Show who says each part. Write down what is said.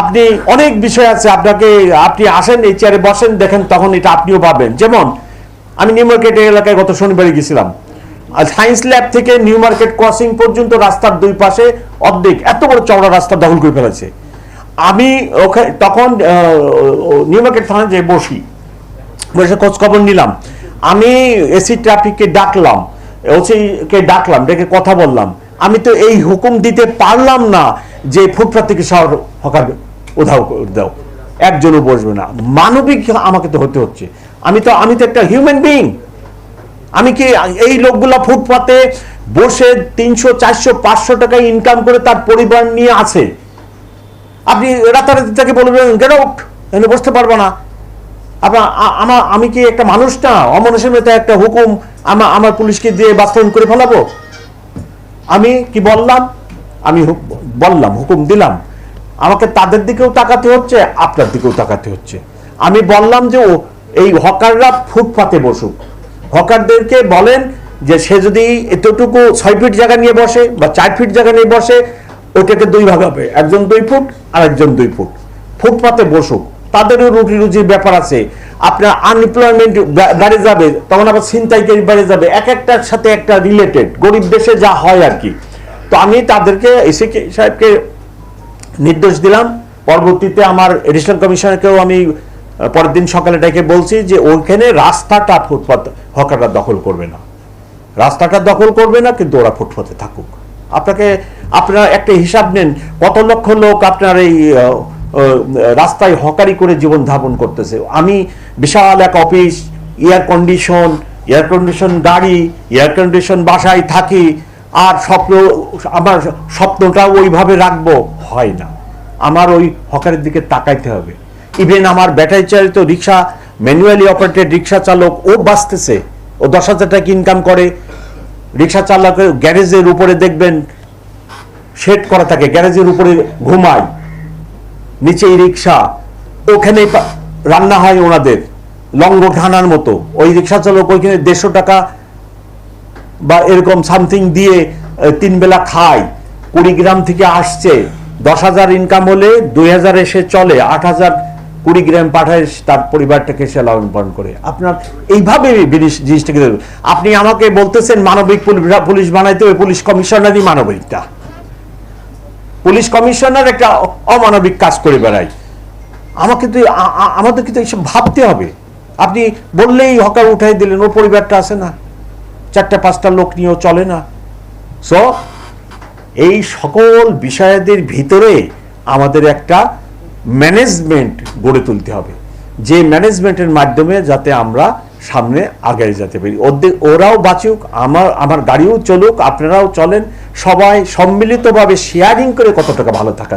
Speaker 1: আপনি অনেক বিষয় আছে, আপনাকে, আপনি আসেন এই চেয়ারে বসেন, দেখেন তখন এটা আপনিও পাবেন। যেমন, আমি নিউ মার্কেট এলাকায় গত শনিবারে গেছিলাম। সায়েন্স ল্যাব থেকে নিউ মার্কেট ক্রসিং পর্যন্ত রাস্তার দুই পাশে অর্ধেক, এত বড় চওড়া রাস্তা দখল করে ফেলেছে। আমি ওখানে তখন নিউ মার্কেট থানায় যে বসি, বসে খোঁজ খবর নিলাম। আমি এসি ট্রাফিককে ডাকলাম ওসিকে ডাকলাম, ডেকে কথা বললাম। আমি তো এই হুকুম দিতে পারলাম না যে ফুটপাত থেকে শহর হকার উধাও দাও। একজনও বসবে না। মানবিক আমাকে তো হতে হচ্ছে। আমি তো আমি তো একটা হিউম্যান বিইং আমি কি এই লোকগুলা ফুটপাতে বসে তিনশো, চারশো, পাঁচশো টাকা ইনকাম করে তার পরিবার নিয়ে আছে? আপনি রাতারাতি তাকে বলবেন গেট আউট এখানে বসতে পারব না। আপনার আমার আমি কি একটা মানুষ না? অমানুষের মতো একটা হুকুম আমার আমার পুলিশকে দিয়ে বাস্তবায়ন করে ফেলাবো? আমি কি বললাম? আমি বললাম, হুকুম দিলাম। আমাকে তাদের দিকেও তাকাতে হচ্ছে, আপনার দিকেও তাকাতে হচ্ছে। আমি বললাম যে ও এই হকাররা ফুটপাতে বসুক। হকারদেরকে বলেন যে সে যদি এতটুকু ছয় ফিট জায়গা নিয়ে বসে বা চার ফিট জায়গা নিয়ে বসে, ওটাকে দুই ভাগ হবে, একজন দুই ফুট আর একজন দুই ফুট। ফুটপাতে বসুক। তাদেরও রুটি রুজির ব্যাপার আছে। আপনার আনএমপ্লয়মেন্ট বেড়ে যাবে, তখন আবার ছিনতাইকারী বেড়ে যাবে। এক একটার সাথে একটা রিলেটেড গরিব দেশে যা হয় আর কি। তো আমি তাদেরকে, এসে সাহেবকে নির্দেশ দিলাম। পরবর্তীতে আমার এডিশনাল কমিশনারকেও আমি পরের দিন সকালে ডেকে বলছি যে, ওইখানে রাস্তাটা ফুটপাত, হকাররা দখল করবে না। রাস্তাটা দখল করবে না, কিন্তু ওরা ফুটপাতে থাকুক। আপনাকে, আপনারা একটা হিসাব নেন, কত লক্ষ লোক আপনার এই রাস্তায় হকারি করে জীবন ধাপন করতেছে। আমি বিশাল এক office air condition air condition গাড়ি এয়ার কন্ডিশন বাসায় থাকি, আর স্বপ্ন, আমার স্বপ্নটা ওইভাবে রাখব, হয় না। আমার ওই হকারের দিকে তাকাইতে হবে। ইভেন আমার ব্যাটারি চালিত রিক্সা ম্যানুয়ালি অপারেটেড রিক্সা চালক, ও বাঁচতেছে। ও দশ হাজার টাকা ইনকাম করে। রিক্সা চালকের গ্যারেজের উপরে দেখবেন শেড করা থাকে গ্যারেজের উপরে ঘুমায়। নিচেই রিক্সা। ওখানে রান্না হয় ওনাদের লঙ্গ ঠানার মতো। ওই রিক্সা চালক ওইখানে দেড়শো টাকা বা এরকম সামথিং দিয়ে তিন বেলা খায়। কুড়িগ্রাম থেকে আসছে। দশ হাজার ইনকাম হলে দুই হাজার এসে চলে, আট হাজার কুড়িগ্রাম পাঠায় তার পরিবারটাকে সে লালন পালন করে। আপনার এইভাবে জিনিস- জিনিসটাকে আপনি আমাকে বলতেছেন মানবিক পুলিশ বানাইতে ওই পুলিশ কমিশনারই মানবিকটা। পুলিশ কমিশনার একটা অমানবিক কাজ করে বেড়ায়। আমাকে তো আমাদের কিন্তু এইসব ভাবতে হবে। আপনি বললেই হকার উঠাই দিলেন, ওর পরিবারটা আছে না। চারটা, পাঁচটা লোক নিয়েও চলে না। সো এই সকল বিষয়াদের ভিতরে আমাদের একটা ম্যানেজমেন্ট গড়ে তুলতে হবে। যে ম্যানেজমেন্টের মাধ্যমে যাতে আমরা সামনে আগে যেতে পারি। ওদের, ওরাও বাঁচুক, আমার আমার গাড়িও চলুক, আপনারাও চলেন সবাই সম্মিলিতভাবে শেয়ারিং করে কত টাকা ভালো থাকা